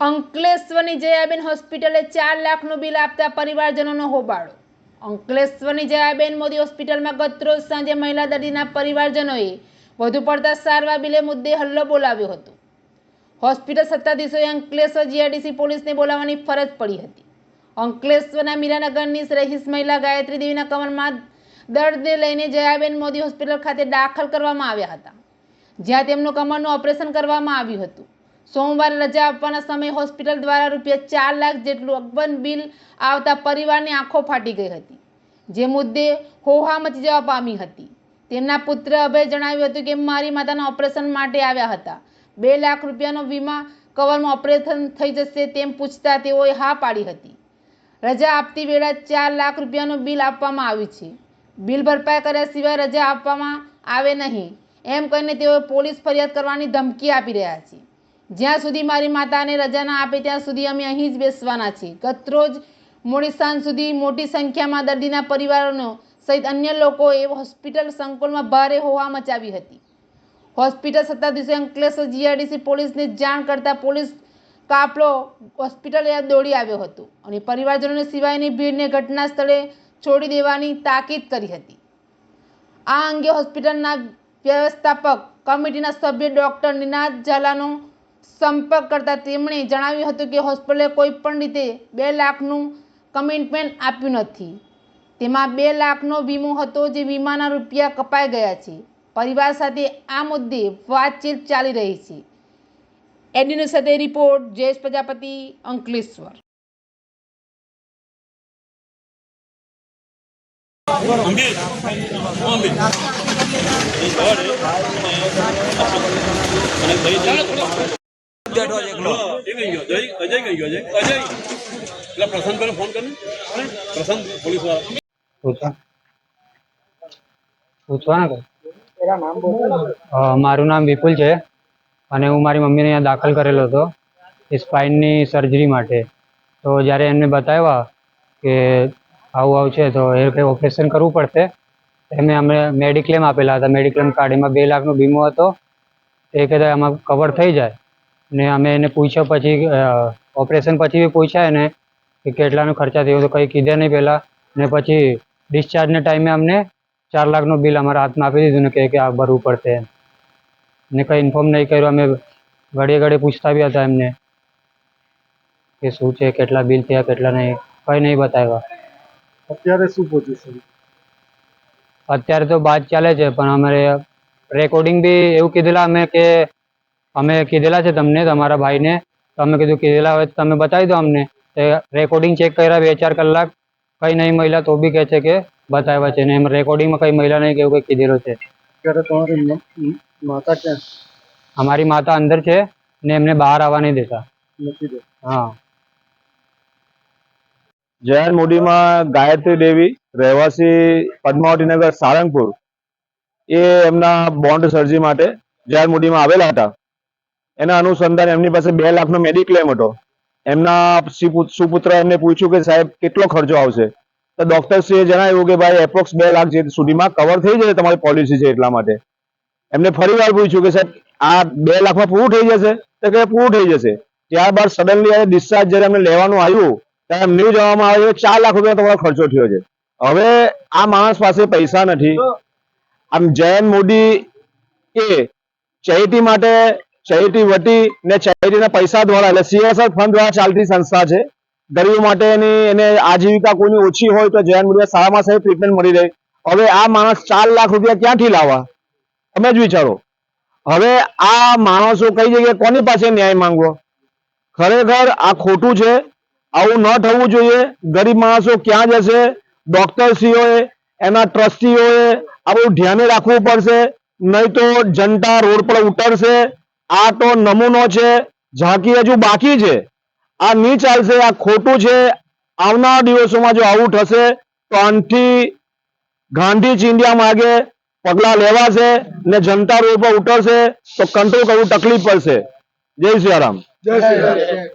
અંકલેશ્વરની જયાબેન હોસ્પિટલે ચાર લાખનું બિલ આપતા પરિવારજનોનો હોબાળો. અંકલેશ્વરની જયાબેન મોદી હોસ્પિટલમાં ગતરોજ સાંજે મહિલા દર્દીના પરિવારજનોએ વધુ પડતા સારવાર બિલે મુદ્દે હલ્લો બોલાવ્યો હતો. હોસ્પિટલ સત્તાધીશોએ અંકલેશ્વર જીઆઈડીસી પોલીસને બોલાવવાની ફરજ પડી હતી. અંકલેશ્વરના મીરાનગરની રહીશ મહિલા ગાયત્રી દેવીના કમરમાં દર્દને લઈને જયાબેન મોદી હોસ્પિટલ ખાતે દાખલ કરવામાં આવ્યા હતા, જ્યાં તેમનું કમરનું ઓપરેશન કરવામાં આવ્યું હતું. સોમવારે રજા આપવાના સમયે હોસ્પિટલ દ્વારા રૂપિયા ચાર લાખ જેટલું અકબંધ બિલ આવતા પરિવારની આંખો ફાટી ગઈ હતી. જે મુદ્દે હોહા મચી જવા પામી હતી. તેમના પુત્ર અભય જણાવ્યું હતું કે મારી માતાના ઓપરેશન માટે આવ્યા હતા. બે લાખ રૂપિયાનો વીમા કવરમાં ઓપરેશન થઈ જશે તેમ પૂછતા તેઓએ હા પાડી હતી. રજા આપતી વેળા ચાર લાખ રૂપિયાનું બિલ આપવામાં આવ્યું છે. બિલ ભરપાઈ કર્યા સિવાય રજા આપવામાં આવે નહીં. એમ કહીને તેઓએ પોલીસ ફરિયાદ કરવાની ધમકી આપી રહ્યા છે. જ્યાં સુધી મારી માતાને રજા ના આપે ત્યાં સુધી અમે અહીં જ બેસવાના છીએ. ગતરોજ મોડી સાંજ સુધી મોટી સંખ્યામાં દર્દીના પરિવારોનો સહિત અન્ય લોકોએ હોસ્પિટલ સંકુલમાં ભારે હોવા મચાવી હતી. હોસ્પિટલ સત્તાધીશે અંકલેશ્વર જીઆરડીસી પોલીસને જાણ કરતા પોલીસ કાફલો હોસ્પિટલ દોડી આવ્યો હતો અને પરિવારજનોને સિવાયની ભીડને ઘટના સ્થળે છોડી દેવાની તાકીદ કરી હતી. આ અંગે હોસ્પિટલના વ્યવસ્થાપક કમિટીના સભ્ય ડૉક્ટર નિનાદ ઝાલાનો સંપર્ક કરતા તેમણે જણાવ્યું હતું કે હોસ્પિટલે કોઈ પણ રીતે બે લાખનું કમિટમેન્ટ આપ્યું નથી. તેમાં બે લાખનો વીમો હતો જે વીમાના રૂપિયા કપાઈ ગયા છે. પરિવાર સાથે આ મુદ્દે વાતચીત ચાલી રહી છે. એડિનો સાથે રિપોર્ટ, જયેશ પ્રજાપતિ, અંકલેશ્વર. બેઠો છે એકલો. એ કઈ ગયો. અજય અજય કઈ ગયો અજય અજય. એટલે પ્રશાંત ભાઈને ફોન કરીને. પ્રશાંત પોલીસવાળા. મારું નામ વિપુલ છે અને હું મારી મમ્મીને અહીંયા દાખલ કરેલો હતો. એ સ્પાઇનની સર્જરી માટે. તો જ્યારે એમને બતાવ્યા કે આવું આવું છે તો એ કંઈ ઓપરેશન કરવું પડશે. એમને અમે મેડિક્લેમ આપેલા હતા. મેડિક્લેમ કાર્ડ એમાં બે લાખનો વીમો હતો. એ કહેતા એમાં કવર થઈ જાય. ને અમે એને પૂછ્યા પછી ઓપરેશન પછી બી પૂછ્યા એને કે કેટલાનો ખર્ચા થયો તો કંઈ કીધે નહીં પહેલાં. ને પછી ડિસ્ચાર્જના ટાઈમે અમને ચાર લાખનું બિલ અમારા હાથમાં આપી દીધું ને કે આ ભરવું પડશે એમ. ને કંઈ ઇન્ફોર્મ નહીં કર્યું અમે ઘડીએ ઘડીએ પૂછતા બી હતા એમને કે શું છે કેટલા બિલ થયા કેટલા નહીં કંઈ નહીં બતાવ્યા. અત્યારે શું પોઝિશન અત્યારે તો બાદ ચાલે છે પણ અમારે રેકોર્ડિંગ બી એવું કીધેલા અમે કે અમે કીધેલા છે તમને તમારા ભાઈને. તમે કીધું કીધેલા હોય તમે બતાવી દો અમને. રેકોર્ડિંગ ચેક કર્યા બે ચાર કલાક. કઈ નહીં મહિલા તો બી કહે છે કે બતાવ્યા છે. ને એમ રેકોર્ડિંગમાં કંઈ મહિલા નહીં કેવું કંઈ કીધેલું છે. તમારી માતા ક્યાં? અમારી માતા અંદર છે ને એમને બહાર આવવા નહીં દેતા. હા. જયંત મોદીમાં ગાયત્રી દેવી રહેવાસી પદ્માવતી નગર સારંગપુર. એ એમના બોન્ડ સર્જી માટે જયંત મોદીમાં આવેલા હતા. એના અનુસંધાને એમની પાસે બે લાખનો મેડિક્લેમ હતો. એમના સુપુત્ર એમને પૂછ્યું કે સાહેબ, કેટલો ખર્ચો આવશે? તો ડોક્ટરશ્રીએ જણાવ્યું કે ભાઈ એપ્રોક્સ બે લાખ સુધીમાં કવર થઈ જશે તમારી પોલિસી છે એટલા માટે. એમને ફરી વાર પૂછ્યું કે સાહેબ, આ બે લાખમાં પૂરું થઈ જશે? તો કે પૂરું થઈ જશે. ત્યારબાદ સડનલી ડિસ્ચાર્જ જ્યારે એમને લેવાનું આવ્યું, ત્યારે એમને જવામાં આવ્યું ચાર લાખ રૂપિયા તમારો ખર્ચો થયો છે. હવે આ માણસ પાસે પૈસા નથી. આમ જયંત મોદી એ ચેરિટી માટે ચેરિટી વટી ને ચેરિટીના પૈસા દ્વારા, એટલે સીએસઆર ફંડ દ્વારા ચાલતી સંસ્થા છે. ગરીબો માટેની એને આજીવિકા કોઈની ઓછી હોય તો જયંત મોદીને સારામાં સારી ટ્રીટમેન્ટ મળી રહે. હવે આ માણસ ચાર લાખ રૂપિયા ક્યાંથી લાવવા? તમે જ વિચારો. હવે આ માણસો કઈ જગ્યાએ, કોની પાસે ન્યાય માંગવો? ખરેખર આ ખોટું છે. આવું ન થવું જોઈએ. ગરીબ માણસો ક્યાં જશે? ડોક્ટરશ્રીઓએ, એના ટ્રસ્ટીઓએ આ બધું ધ્યાને રાખવું પડશે. નહીં તો જનતા રોડ પર ઉતરશે. આ તો નમૂનો છે ઝાંકી હજુ બાકી છે. આ નહીં ચાલશે, આ ખોટું છે. આવનારા દિવસોમાં જો આવું થશે, તો આનથી ગાંધી ચિંધ્યા માગે પગલા લેવાશે ને જનતા રોડ પર ઉતરશે, તો કંટ્રોલ કરવું તકલીફ પડશે. જય શ્રી રામ. જય શ્રી રામ.